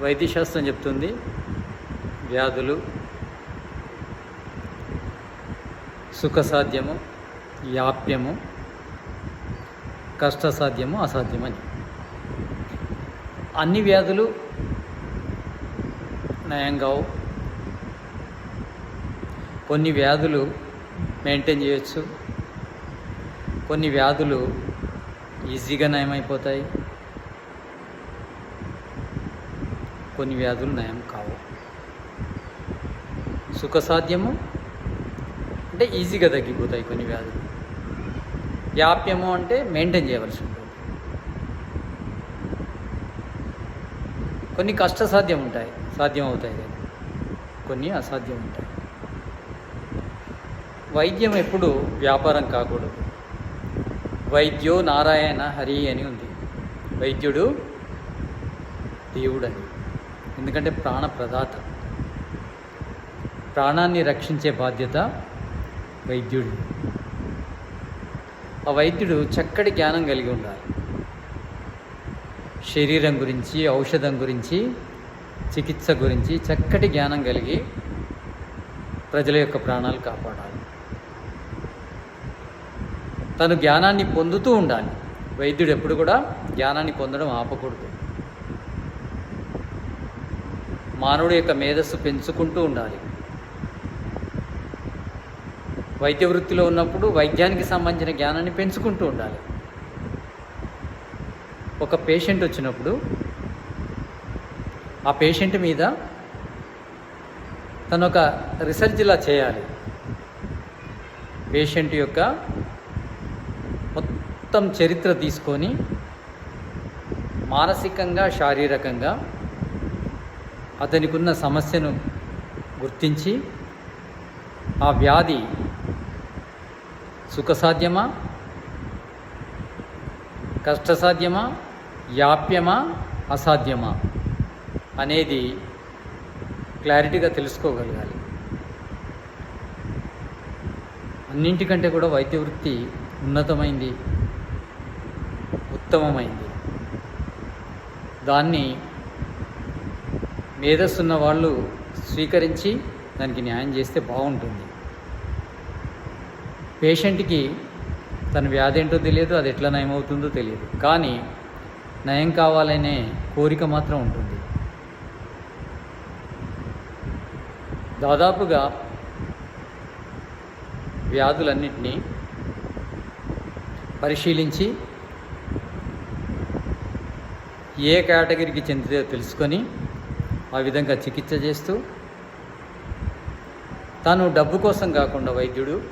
వైద్యశాస్త్రం చెప్తుంది. వ్యాధులు సుఖసాధ్యము యాప్యము కష్టసాధ్యము అసాధ్యమని అన్ని వ్యాధులు నయం కావు కొన్ని వ్యాధులు మెయింటైన్ చేయొచ్చు. కొన్ని వ్యాధులు ఈజీగా నయమైపోతాయి. కొన్ని వ్యాధులు నయం కావు. సుఖసాధ్యము? అంటే ఈజీగా తగ్గిపోతాయి కొన్ని వ్యాధులు. వ్యాప్యము అంటే మెయింటైన్ చేయవలసి ఉంటుంది. కొన్ని కష్టసాధ్యం ఉంటాయి సాధ్యం అవుతాయి కొన్ని అసాధ్యం ఉంటాయి వైద్యం ఎప్పుడు వ్యాపారం కాకూడదు. వైద్యో నారాయణ హరి అని ఉంది. వైద్యుడు దేవుడని. ఎందుకంటే ప్రాణ ప్రదాత. ప్రాణాన్ని రక్షించే బాధ్యత వైద్యుడు. ఆ వైద్యుడు చక్కటి జ్ఞానం కలిగి ఉండాలి. శరీరం గురించి ఔషధం గురించి చికిత్స గురించి చక్కటి జ్ఞానం కలిగి ప్రజల యొక్క ప్రాణాలు కాపాడాలి. తను జ్ఞానాన్ని పొందుతూ ఉండాలి. వైద్యుడు ఎప్పుడు కూడా జ్ఞానాన్ని పొందడం ఆపకూడదు. మానవుడి యొక్క మేధస్సు పెంచుకుంటూ ఉండాలి. వైద్య వృత్తిలో ఉన్నప్పుడు వైద్యానికి సంబంధించిన జ్ఞానాన్ని పెంచుకుంటూ ఉండాలి. ఒక పేషెంట్ వచ్చినప్పుడు ఆ పేషెంట్ మీద తను ఒక రీసెర్చ్ ఇలా చేయాలి. పేషెంట్ యొక్క మొత్తం చరిత్ర తీసుకొని మానసికంగా శారీరకంగా అతనికి ఉన్న సమస్యను గుర్తించి ఆ వ్యాధి సుఖసాధ్యమా? కష్టసాధ్యమా? యాప్యమా అసాధ్యమా? అనేది క్లారిటీగా తెలుసుకోగలగాలి. అన్నింటికంటే కూడా వైద్య వృత్తి ఉన్నతమైంది ఉత్తమమైంది. దాన్ని మేధస్సున్న వాళ్ళు స్వీకరించి దానికి న్యాయం చేస్తే బాగుంటుంది. పేషెంట్కి తన వ్యాధి ఏంటో తెలియదు అది ఎట్లా నయమవుతుందో తెలియదు. కానీ నయం కావాలనే కోరిక మాత్రం ఉంటుంది. దాదాపుగా వ్యాధులన్నింటినీ పరిశీలించి ఏ కేటగిరీకి చెందితే తెలుసుకొని ఆ విధంగా చికిత్స చేస్తూ తాను డబ్బు కోసం కాకుండా వైద్యుడు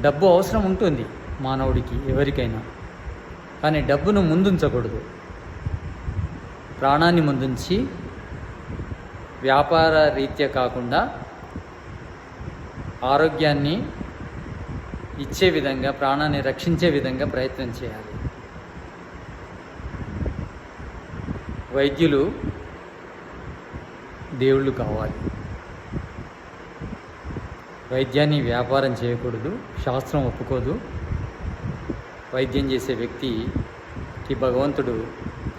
డబ్బు అవసరం ఉంటుంది మానవుడికి ఎవరికైనా. కానీ డబ్బును ముందుంచకూడదు. ప్రాణాన్ని ముందుంచి వ్యాపార రీత్యా కాకుండా ఆరోగ్యాన్ని ఇచ్చే విధంగా ప్రాణాన్ని రక్షించే విధంగా ప్రయత్నం చేయాలి. వైద్యులు దేవుళ్ళు కావాలి. వైద్యాన్ని వ్యాపారం చేయకూడదు శాస్త్రం ఒప్పుకోదు. వైద్యం చేసే వ్యక్తికి భగవంతుడు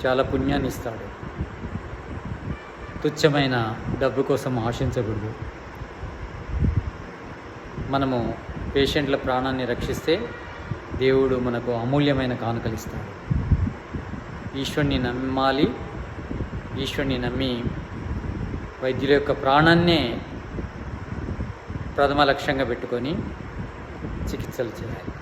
చాలా పుణ్యాన్ని ఇస్తాడు. తుచ్చమైన డబ్బు కోసం ఆశించకూడదు. మనము పేషెంట్ల ప్రాణాన్ని రక్షిస్తే దేవుడు మనకు అమూల్యమైన కానుకలిస్తాడు ఈశ్వరుని నమ్మాలి ఈశ్వరుని నమ్మి వైద్యుల యొక్క ప్రాణాన్నే ప్రథమ లక్ష్యంగా పెట్టుకొని చికిత్సలు చేయాలి.